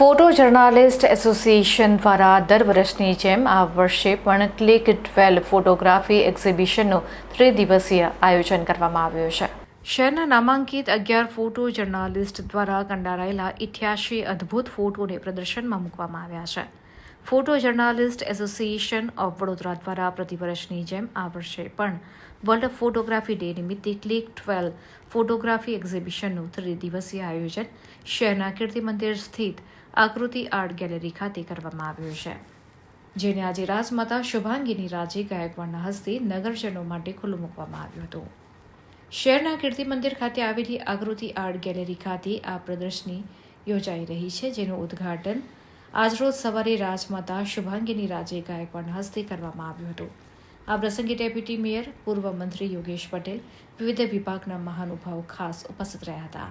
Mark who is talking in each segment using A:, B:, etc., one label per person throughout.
A: Photo journalist association દ્વારા દર વર્ષની જેમ આ વર્ષે પણ ક્લિક ટ્વેલ્વ ફોટોગ્રાફી એક્ઝિબિશનનું ત્રિદિવસીય આયોજન કરવામાં આવ્યું છે. શહેરના નામાંકિત અગિયાર ફોટો જર્નાલિસ્ટ દ્વારા કંડારાયેલા ઇઠ્યાસી અદ્ભુત ફોટોને પ્રદર્શનમાં મૂકવામાં આવ્યા છે. Photo journalist association of Vadodara દ્વારા પ્રતિવર્ષની જેમ આ વર્ષે પણ વર્લ્ડ ફોટોગ્રાફી ડે નિમિત્તે ક્લિક ટ્વેલ્વ ફોટોગ્રાફી એક્ઝિબિશનનું ત્રિદિવસીય આયોજન શહેરના કીર્તિ મંદિર સ્થિત આકૃતિ આર્ટ ગેલેરી ખાતે કરવામાં આવ્યું છે, જેને આજે રાજમાતા શુભાંગીની રાજે ગાયકવાડના હસ્તે નગરજનો માટે ખુલ્લું મૂકવામાં આવ્યું હતું. શહેરના કીર્તિ મંદિર ખાતે આવેલી આકૃતિ આર્ટ ગેલેરી ખાતે આ પ્રદર્શની યોજાઈ રહી છે, જેનું ઉદ્ઘાટન આજરોજ સવારે રાજમાતા શુભાંગીની રાજે ગાયકવાડના હસ્તે કરવામાં આવ્યું હતું. આ પ્રસંગે ડેપ્યુટી મેયર, પૂર્વ મંત્રી યોગેશ પટેલ, વિવિધ વિભાગના મહાનુભાવો ખાસ ઉપસ્થિત રહ્યા હતા.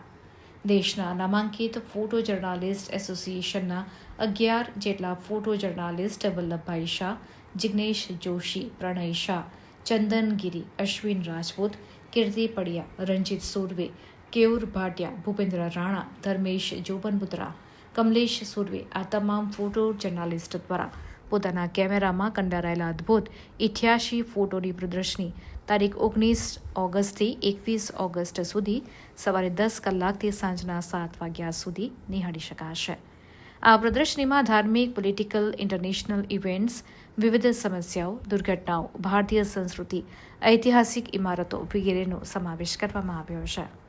A: દેશના નામાંકિત ફોટો જર્નાલિસ્ટ એસોસિએશનના અગિયાર જેટલા ફોટો જર્નાલિસ્ટ વલ્લભભાઈ શાહ, જિગ્નેશ જોશી, પ્રણય શાહ ચંદન ગિરી અશ્વિન રાજપૂત, કીર્તિ પડિયા, રંજીત સુરવે કેયુર ભાટિયા, ભૂપેન્દ્ર રાણા, ધર્મેશ જોબનપુત્રા કમલેશ સુરવે આ તમામ ફોટો જર્નાલિસ્ટ દ્વારા પોતાના કેમેરામાં કંડારાયેલા અદ્ભુત ઇઠ્યાસી ફોટોની પ્રદર્શની. તારીખ ઓગણીસ ઓગસ્ટથી એકવીસ ઓગસ્ટ સુધી સવારે દસ કલાકથી સાંજના સાત વાગ્યા સુધી નિહાળી શકાશે. આ પ્રદર્શનીમાં ધાર્મિક, પોલિટિકલ, ઇન્ટરનેશનલ ઇવેન્ટ્સ, વિવિધ સમસ્યાઓ, દુર્ઘટનાઓ, ભારતીય સંસ્કૃતિ, ઐતિહાસિક ઇમારતો વગેરેનો સમાવેશ કરવામાં આવ્યો છે.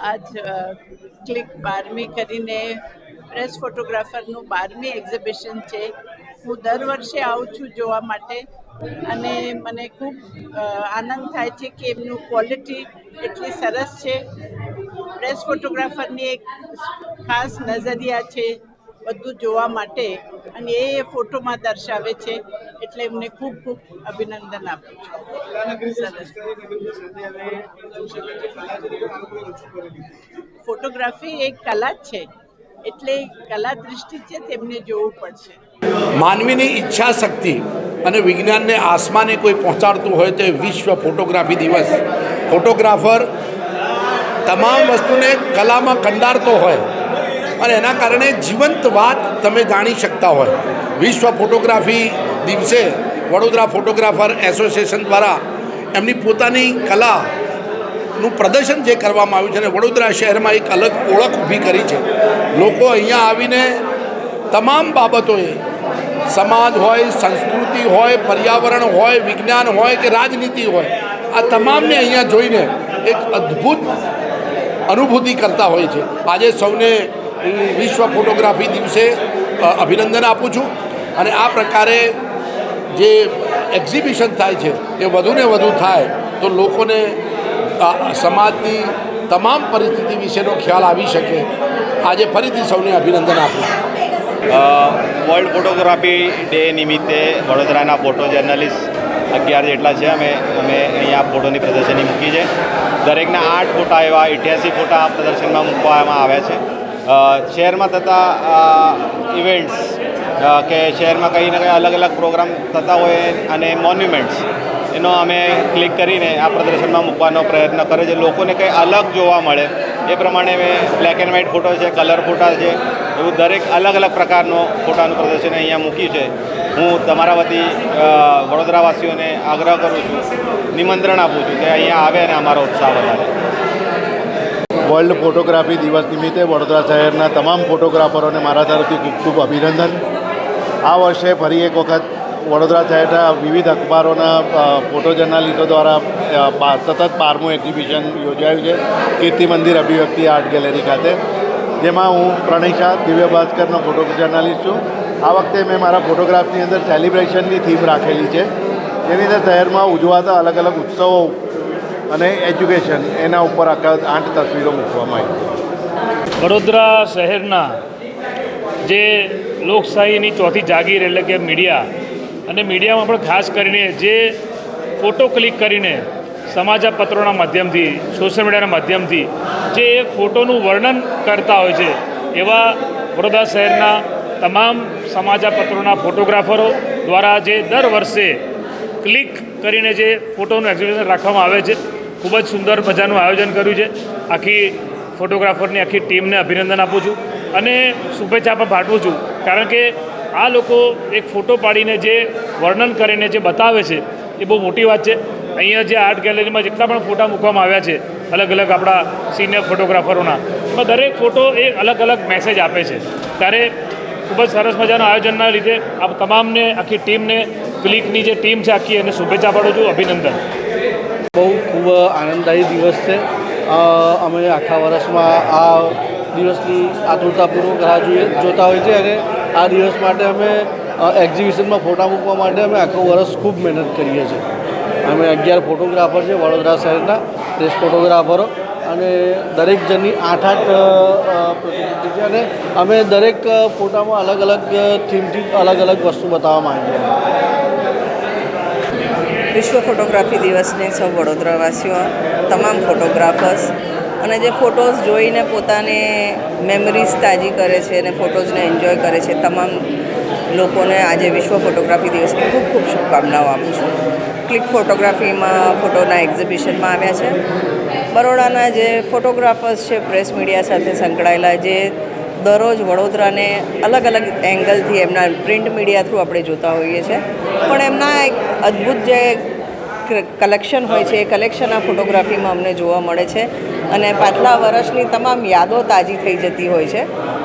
B: આજ અ, ક્લિક બારમી કરીને પ્રેસ ફોટોગ્રાફરનું બારમી એક્ઝિબિશન છે. હું દર વર્ષે આવું છું જોવા માટે અને મને ખૂબ આનંદ થાય છે કે એમનું ક્વોલિટી એટલી સરસ છે. પ્રેસ ફોટોગ્રાફરની એક ખાસ નજરિયા છે. બધું જોવા માટે અને એ ફોટોમાં દર્શાવે છે એટલે એમને ખૂબ ખૂબ અભિનંદન આપું છું. ફોટોગ્રાફી એક કલા જ છે, એટલે કલા દૃષ્ટિ છે તેમને જોવું પડશે.
C: માનવીની ઈચ્છા શક્તિ અને વિજ્ઞાનને આસમાને કોઈ પહોંચાડતું હોય તો વિશ્વ ફોટોગ્રાફી દિવસ. ફોટોગ્રાફર તમામ વસ્તુને કલામાં કંડારતો હોય. અને એના કારણે જીવંત વાત તમે જાણી શકતા હોય. વિશ્વ ફોટોગ્રાફી દિવસે વડોદરા ફોટોગ્રાફર એસોસિએશન દ્વારા એમની પોતાની કલાનું પ્રદર્શન જે કરવામાં આવ્યું છે અને વડોદરા શહેરમાં એક અલગ ઓળખ ઊભી કરી છે. લોકો અહીંયા આવીને તમામ બાબતોએ, સમાજ હોય, સંસ્કૃતિ હોય, પર્યાવરણ હોય, વિજ્ઞાન હોય કે રાજનીતિ હોય, આ તમામને અહીંયા જોઈને એક અદ્ભુત અનુભૂતિ કરતા હોય છે. આજે સૌને વિશ્વ ફોટોગ્રાફી દિવસે અભિનંદન આપું છું. અને આ પ્રકારે જે એક્ઝિબિશન થાય છે, એ વધુને વધુ થાય, તો લોકોને સમાજની તમામ પરિસ્થિતિ વિશેનો ખ્યાલ આવી શકે. આજે ફરીથી સૌને અભિનંદન આપું
D: વર્લ્ડ ફોટોગ્રાફી ડે નિમિત્તે વડોદરાના ફોટો જર્નલિસ્ટ અગિયાર જેટલા છે, અમે અમે અહીંયા ફોટોની પ્રદર્શની મૂકી છે. દરેકના આઠ ફોટા એવા અઠ્યાસી ફોટા આ પ્રદર્શનમાં મૂકવામાં આવ્યા છે. શહેરમાં થતા ઇવેન્ટ્સ કે શહેરમાં કંઈ ને કંઈ અલગ અલગ પ્રોગ્રામ થતા હોય અને મોન્યુમેન્ટ્સ એનો અમે ક્લિક કરીને આ પ્રદર્શનમાં મૂકવાનો પ્રયત્ન કરે છે. લોકોને કંઈ અલગ જોવા મળે. એ પ્રમાણે મેં બ્લેક એન્ડ વ્હાઇટ ફોટો છે કલર ફોટા છે, એવું દરેક અલગ અલગ પ્રકારનો ફોટાનું પ્રદર્શન અહીંયા મૂક્યું છે. હું તમારા વતી વડોદરાવાસીઓને આગ્રહ કરું છું, નિમંત્રણ આપું છું કે અહીંયા આવે અને અમારો ઉત્સાહ વધારે.
E: વર્લ્ડ ફોટોગ્રાફી દિવસ નિમિત્તે વડોદરા શહેરના તમામ ફોટોગ્રાફરોને મારા તરફથી ખૂબ ખૂબ અભિનંદન. આ વર્ષે ફરી એક વખત વડોદરા શહેરના વિવિધ અખબારોના ફોટો જર્નાલિસ્ટો દ્વારા સતત બારમું એક્ઝિબિશન યોજાયું છે, કીર્તિ મંદિર અભિવ્યક્તિ આર્ટ ગેલેરી ખાતે, જેમાં હું પ્રણય શાહ, દિવ્ય ભાસ્કરનો ફોટો જર્નાલિસ્ટ છું. આ વખતે મેં મારા ફોટોગ્રાફની અંદર સેલિબ્રેશનની થીમ રાખેલી છે. જેની અંદર શહેરમાં ઉજવાતા અલગ અલગ ઉત્સવો અને એજ્યુકેશન, એના ઉપર આખા આઠ તસવીરો મૂકવામાં આવી.
F: વડોદરા શહેરના જે લોકશાહીની ચોથી જાગીર એટલે કે મીડિયા, અને મીડિયામાં પણ ખાસ કરીને જે ફોટો ક્લિક કરીને સમાચાર પત્રોના માધ્યમથી, સોશિયલ મીડિયાના માધ્યમથી જે ફોટોનું વર્ણન કરતા હોય છે, એવા વડોદરા શહેરના તમામ સમાચાર પત્રોના ફોટોગ્રાફરો દ્વારા જે દર વર્ષે ક્લિક કરીને જે ફોટોનું એક્ઝિબિશન રાખવામાં આવે છે, ખૂબ જ સુંદર મજાનું આયોજન કર્યું છે. આખી ફોટોગ્રાફરની આખી ટીમને અભિનંદન આપું છું અને શુભેચ્છા પણ પાઠવું છું. કારણ કે આ લોકો એક ફોટો પાડીને જે વર્ણન કરીને જે બતાવે છે, એ બહુ મોટી વાત છે. અહીંયા જે આર્ટ ગેલેરીમાં જેટલા પણ ફોટા મૂકવામાં આવ્યા છે, અલગ અલગ આપણા સિનિયર ફોટોગ્રાફરોના, એમાં દરેક ફોટો એ અલગ અલગ મેસેજ આપે છે. ત્યારે ખૂબ જ સરસ મજાના આયોજનના લીધે આ તમામને, આખી ટીમને, ક્લિકની જે ટીમ છે આખી, એને શુભેચ્છા પાડું છું, અભિનંદન.
G: બહુ ખૂબ આનંદદાયી દિવસ છે. અમે આખા વર્ષમાં આ દિવસની આતુરતાપૂર્વક રાહ જોઈએ જોતા હોય છે અને આ દિવસ માટે અમે એક્ઝિબિશનમાં ફોટા મૂકવા માટે અમે આખું વર્ષ ખૂબ મહેનત કરીએ છીએ. અમે અગિયાર ફોટોગ્રાફર છે વડોદરા શહેરના પ્રેસ ફોટોગ્રાફરો. અને દરેક જણની આઠ આઠ પ્રતિકૃતિ છે. અને અમે દરેક ફોટામાં અલગ અલગ થીમથી અલગ અલગ વસ્તુ બતાવવા માંગીએ
H: વિશ્વ ફોટોગ્રાફી દિવસને સૌ વડોદરાવાસીઓ, તમામ ફોટોગ્રાફર્સ અને જે ફોટોઝ જોઈને પોતાને મેમરીઝ તાજી કરે છે અને ફોટોઝને એન્જોય કરે છે, તમામ લોકોને આજે વિશ્વ ફોટોગ્રાફી દિવસની ખૂબ ખૂબ શુભકામનાઓ આપું છું. ક્લિક ફોટોગ્રાફીમાં, ફોટોના એક્ઝિબિશનમાં આવ્યા છે. બરોડાના જે ફોટોગ્રાફર્સ છે, પ્રેસ મીડિયા સાથે સંકળાયેલા, જે દરરોજ વડોદરાને અલગ અલગ એંગલથી એમના પ્રિન્ટ મીડિયા થ્રુ આપણે જોતા હોઈએ છીએ પણ એમના એક અદ્ભુત જે કલેક્શન હોય છે, એ કલેક્શન આ ફોટોગ્રાફીમાં અમને જોવા મળે છે. અને પાછલા વર્ષની તમામ યાદો તાજી થઈ જતી હોય છે.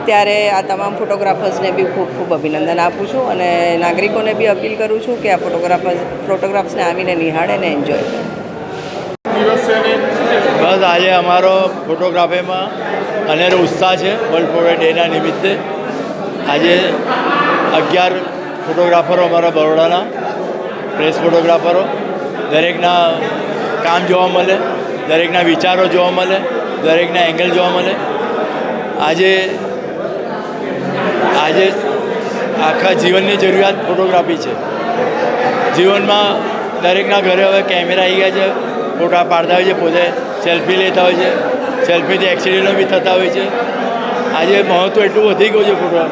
H: ત્યારે આ તમામ ફોટોગ્રાફર્સને બી ખૂબ ખૂબ અભિનંદન આપું છું અને નાગરિકોને બી અપીલ કરું છું કે આ ફોટોગ્રાફર્સ ફોટોગ્રાફ્સને આવીને નિહાળે ને એન્જોય. કરે
I: બસ આજે અમારો ફોટોગ્રાફીમાં અનેરો ઉત્સાહ છે વર્લ્ડ ફોટો ડેના નિમિત્તે. આજે અગિયાર ફોટોગ્રાફરો અમારા બરોડાના, પ્રેસ ફોટોગ્રાફરો, દરેકના કામ જોવા મળે, દરેકના વિચારો જોવા મળે, દરેકના એંગલ જોવા મળે. આજે આજે આખા જીવનની જરૂરિયાત ફોટોગ્રાફી છે. જીવનમાં દરેકના ઘરે હવે કેમેરા આવી ગયા છે, ફોટા પાડતા હોય છે, પોતે સેલ્ફી લેતા હોય છે સેલ્ફીથી એક્સિડન્ટો બી થતા હોય છે. આજે મહત્ત્વ એટલું વધી ગયું છે ફોટો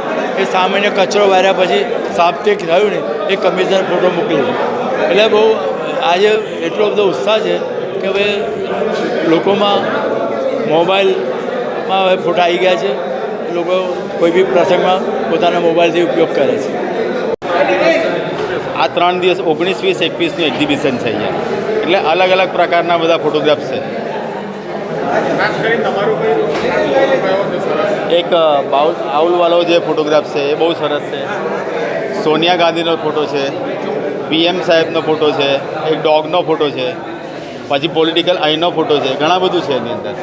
I: એ સામાન્ય કચરો વાર્યા પછી સાફ તે થયું ને એ કમિશનર ફોટો મોકલી એટલે બહુ આજે એટલો બધો ઉત્સાહ છે કે હવે લોકોમાં મોબાઈલમાં હવે ફોટા આવી ગયા છે. લોકો કોઈ બી પ્રસંગમાં પોતાના મોબાઈલથી ઉપયોગ કરે છે.
D: આ ત્રણ દિવસ ઓગણીસ, વીસ એકવીસનું એક્ઝિબિશન છે અહીંયા. એટલે અલગ અલગ પ્રકારના બધા ફોટોગ્રાફ્સ છે. એક બાઉલ જે ફોટોગ્રાફ છે એ બહુ સરસ છે. સોનિયા ગાંધીનો ફોટો છે. પીએમ સાહેબનો ફોટો છે. એક ડોગનો ફોટો છે. પછી પોલિટિકલ અહીંનો ફોટો છે. ઘણા બધું છે એની અંદર.